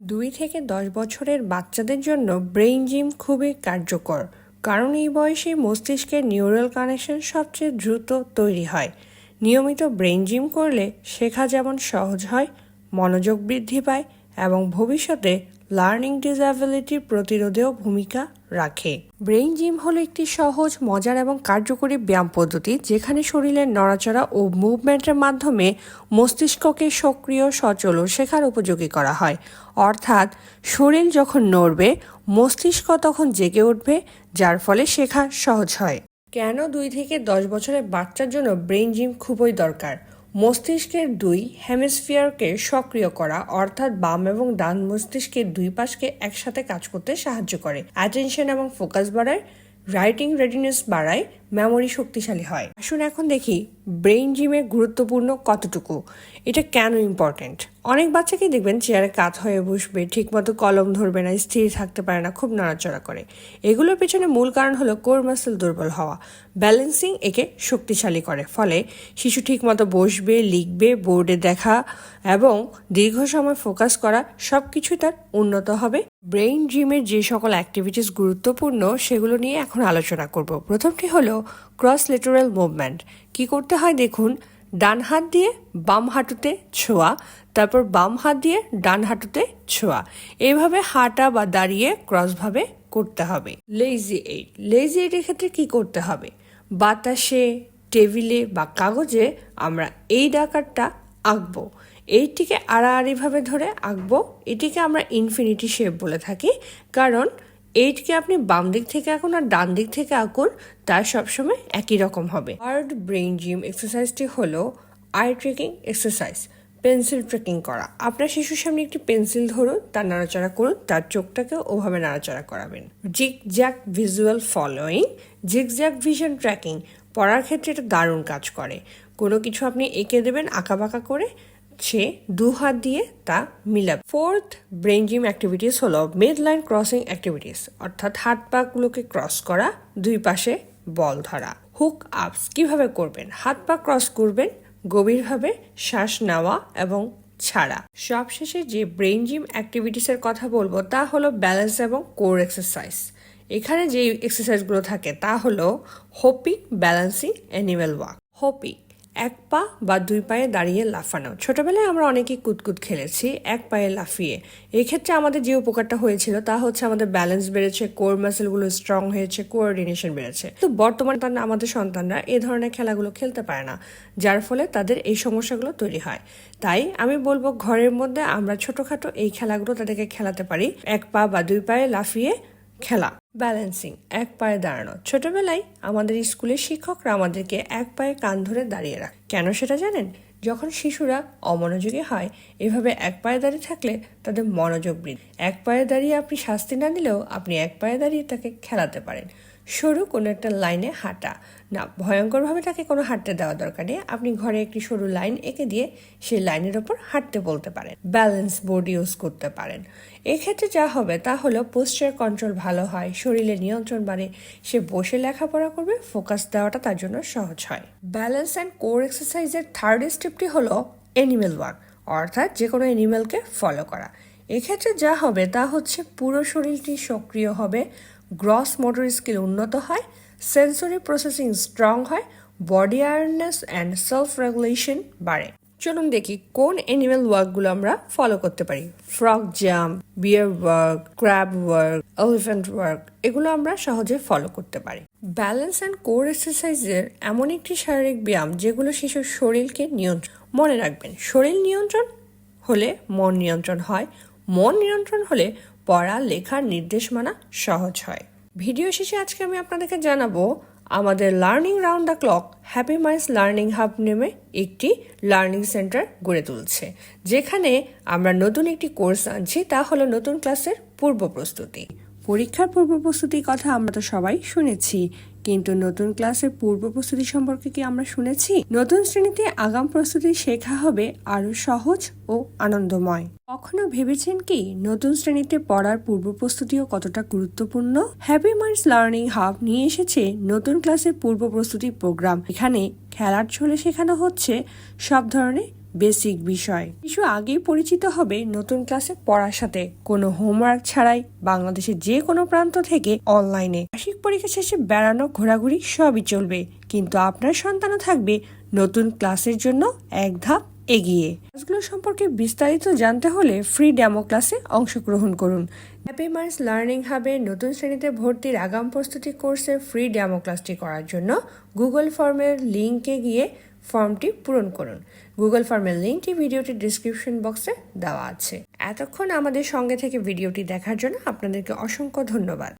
দুই থেকে দশ বছরের বাচ্চাদের জন্য ব্রেইন জিম খুবই কার্যকর, কারণ এই বয়সে মস্তিষ্কের নিউরাল কানেকশন সবচেয়ে দ্রুত তৈরি হয়। নিয়মিত ব্রেইন জিম করলে শেখা যেমন সহজ হয়, মনোযোগ বৃদ্ধি পায় এবং ভবিষ্যতে লার্নিং ডিসঅ্যাবিলিটির প্রতিরোধেও ভূমিকা রাখে। ব্রেইন জিম হলো একটি সহজ, মজার এবং কার্যকরী ব্যায়াম পদ্ধতি যেখানে শরীরের নড়াচড়া ও মুভমেন্টের মাধ্যমে মস্তিষ্ককে সক্রিয়, সচল ও শেখার উপযোগী করা হয়। অর্থাৎ, শরীর যখন নড়বে, মস্তিষ্ক তখন জেগে উঠবে, যার ফলে শেখা সহজ হয়। কেন দুই থেকে দশ বছরের বাচ্চার জন্য ব্রেইন জিম খুবই দরকার? মস্তিষ্কের দুই হেমিস্ফিয়ারকে সক্রিয় করা, অর্থাৎ বাম এবং ডান মস্তিষ্কের দুই পাশকে একসাথে কাজ করতে সাহায্য করে। অ্যাটেনশন এবং ফোকাস বাড়ায়, রাইটিং রেডিনেস বাড়ায় মেমোরি শক্তিশালী হয়। আসুন এখন দেখি ব্রেইন জিমের গুরুত্বপূর্ণ কতটুকু? এটা কেন ইম্পর্ট্যান্ট? অনেক বাচ্চাকেই দেখবেন চেয়ারে কাত হয়ে বসবে, ঠিকমতো কলম ধরবে না, স্থির থাকতে পারে না, খুব নড়াচড়া করে। এগুলোর পেছনে মূল কারণ হলো কোর মাসেল দুর্বল হওয়া। ব্যালেন্সিং একে শক্তিশালী করে, ফলে শিশু ঠিকমতো বসবে, লিখবে, বোর্ডে দেখা এবং দীর্ঘ সময় ফোকাস করা সব কিছুই তার উন্নত হবে। ব্রেইন জিমের যে সকল অ্যাক্টিভিটিস গুরুত্বপূর্ণ, সেগুলো নিয়ে এখন আলোচনা করব। প্রথমটি হলো ক্রস লেটারাল মুভমেন্ট কি করতে হয় দেখুন, ডান হাত দিয়ে বাম হাঁটুতে ছোঁয়া, তারপর বাম হাত দিয়ে ডান হাঁটুতে ছোঁয়া। এইভাবে হাঁটা বা দাঁড়িয়ে ক্রসভাবে করতে হবে। লেজি এইট লেজি এইটের ক্ষেত্রে কি করতে হবে? বাতাসে টেবিলে বা কাগজে আমরা এই ডাকারটা আঁকবো। এইটিকে আড়াআড়িভাবে ধরে আঁকবো। এটিকে আমরা ইনফিনিটি শেপ বলে থাকি। কারণ এইটকে আপনি বাম দিক থেকে আঁকুন আর ডান দিক থেকে আঁকুন, তার সবসময় একই রকম হবে। হার্ড ব্রেইন জিম এক্সারসাইজটি হলো eye tracking exercise pencil tracking করা। আপনার শিশুর সামনে একটি পেন্সিল ধরুন, তার নাড়াচাড়া করুন, তার চোখটাকে ওভাবে নাড়াচাড়া করাবেন। Zigzag visual following zigzag vision tracking পড়ার ক্ষেত্রে এটা দারুণ কাজ করে। কোনো কিছু আপনি এঁকে দেবেন আঁকা বাঁকা করে সে দু হাত দিয়ে তা মিলাবে। ফোর্থ ব্রেন জিম অ্যাক্টিভিটিস হলো মিড লাইন ক্রসিং অ্যাক্টিভিটিস অর্থাৎ হাত পাগুলোকে ক্রস করা, দুই পাশে বল ধরা। হুক আপস কীভাবে করবেন? হাত পা ক্রস করবেন, গভীরভাবে শ্বাস নেওয়া এবং ছাড়া। সবশেষে যে ব্রেন জিম অ্যাক্টিভিটিসের কথা বলব, তা হলো ব্যালেন্স এবং কোর এক্সারসাইজ এখানে যে এক্সারসাইজগুলো থাকে, তা হলো hopping balancing animal walk hopping এক পা বা দুই পায়ে দাঁড়িয়ে লাফানো। ছোটবেলায় আমরা অনেকেই কুতকুত খেলেছি, এক পায়ে লাফিয়ে। এক্ষেত্রে আমাদের যে উপকারটা হয়েছিল তা হচ্ছে আমাদের ব্যালেন্স বেড়েছে কোর মাসেলগুলো স্ট্রং হয়েছে কোঅর্ডিনেশন বেড়েছে। তো বর্তমানে তার আমাদের সন্তানরা এ ধরনের খেলাগুলো খেলতে পারে না, যার ফলে তাদের এই সমস্যাগুলো তৈরি হয়। তাই আমি বলব ঘরের মধ্যে আমরা ছোটখাটো এই খেলাগুলো তাদেরকে খেলাতে পারি। এক পা বা দুই পায়ে লাফিয়ে খেলা। ব্যালেন্সিং, এক পায়ে দাঁড়ানো। ছোটবেলায় আমাদের স্কুলের শিক্ষকরা আমাদেরকে এক পায়ে কান ধরে দাঁড়িয়ে রাখে। কেন সেটা জানেন? যখন শিশুরা অমনোযোগী হয়, এভাবে এক পায়ে দাঁড়িয়ে থাকলে তাদের মনোযোগ বৃদ্ধি। এক পায়ে দাঁড়িয়ে আপনি শাস্তি না দিলেও আপনি এক পায়ে দাঁড়িয়ে তাকে খেলাতে পারেন। সরু কোনো একটা লাইনে হাঁটা। না, ভয়ঙ্করভাবে তাকে কোনো হাঁটতে দেওয়া দরকার নেই। আপনি ঘরে একটি সরু লাইন এঁকে দিয়ে সেই লাইনের ওপর হাঁটতে বলতে পারেন। ব্যালেন্স বোর্ড ইউজ করতে পারেন। এক্ষেত্রে যা হবে তা হলো পোস্টার কন্ট্রোল ভালো হয়, শরীরে নিয়ন্ত্রণ বাড়ে, সে বসে লেখাপড়া করবে, ফোকাস দেওয়াটা তার জন্য সহজ হয়। ব্যালেন্স অ্যান্ড কোর এক্সারসাইজের থার্ড স্টেপটি হলো অ্যানিমেল ওয়ার্ক, অর্থাৎ যে কোনো অ্যানিমেলকে ফলো করা। এক্ষেত্রে যা হবে তা হচ্ছে পুরো শরীরটি সক্রিয় হবে গ্রস মোটর স্কিল উন্নত হয় সেন্সরি প্রসেসিং স্ট্রং হয় body awareness and self regulation বাড়ে। চলুন দেখি কোন অ্যানিমেল ওয়ার্কগুলো আমরা ফলো করতে পারি। Frog jump bear work crab work elephant work এগুলো আমরা সহজে ফলো করতে পারি। ব্যালেন্স অ্যান্ড কোর এক্সারসাইজের এমন একটি শারীরিক ব্যায়াম যেগুলো শিশুর শরীরকে নিয়ন্ত্রণ, মনে রাখবেন, শরীর নিয়ন্ত্রণ হলে মন নিয়ন্ত্রণ হয়, মন নিয়ন্ত্রণ হলে পড়া, লেখার নির্দেশ মানা সহজ হয়। ভিডিও শেষে আজকে আমি আপনাদেরকে জানাব, আমাদের learning round the clock happy minds learning hub নেমে একটি লার্নিং সেন্টার গড়ে তুলছে, যেখানে আমরা নতুন একটি কোর্স আনছি, তা হলো নতুন ক্লাসের পূর্ব প্রস্তুতি। পরীক্ষার পূর্ব প্রস্তুতির কথা আমরা তো সবাই শুনেছি, কিন্তু নতুন ক্লাসের পূর্ব প্রস্তুতি সম্পর্কে কি আমরা শুনেছি? নতুন শ্রেণীতে আগাম প্রস্তুতি শেখা হবে আরও সহজ ও আনন্দময়। কখনো ভেবেছেন কি নতুন শ্রেণীতে পড়ার পূর্ব প্রস্তুতিও কতটা গুরুত্বপূর্ণ? হ্যাপি মাইন্ডস লার্নিং হাব নিয়ে এসেছে নতুন ক্লাসের পূর্ব প্রস্তুতি প্রোগ্রাম। এখানে খেলার ছলে শেখানো হচ্ছে সব ধরনের বেসিক বিষয়। কিছু আগেই পরিচিত হবে নতুন ক্লাসে পড়ার সাথে। কোনো হোমওয়ার্ক ছাড়াই বাংলাদেশের যে কোনো প্রান্ত থেকে অনলাইনে বার্ষিক পরীক্ষা শেষে বেড়ানো ঘোরাঘুরি সবই চলবে। কিন্তু আপনার সন্তানও থাকবে নতুন ক্লাসের জন্য এক ধাপ এগিয়ে। ক্লাসগুলো সম্পর্কে বিস্তারিত জানতে হলে ফ্রি ডেমো ক্লাসে অংশগ্রহণ করুন। হ্যাপি মার্স লার্নিং হাবে নতুন শ্রেণীতে ভর্তির আগাম প্রস্তুতি কোর্সের ফ্রি ডেমো ক্লাসটি করার জন্য গুগল ফর্মের লিঙ্কে গিয়ে ফর্মটি পূরণ করুন। গুগল ফর্মের লিঙ্কটি ভিডিওটির ডিসক্রিপশন বক্সে দেওয়া আছে। এতক্ষণ আমাদের সঙ্গে থেকে ভিডিওটি দেখার জন্য আপনাদেরকে অসংখ্য ধন্যবাদ।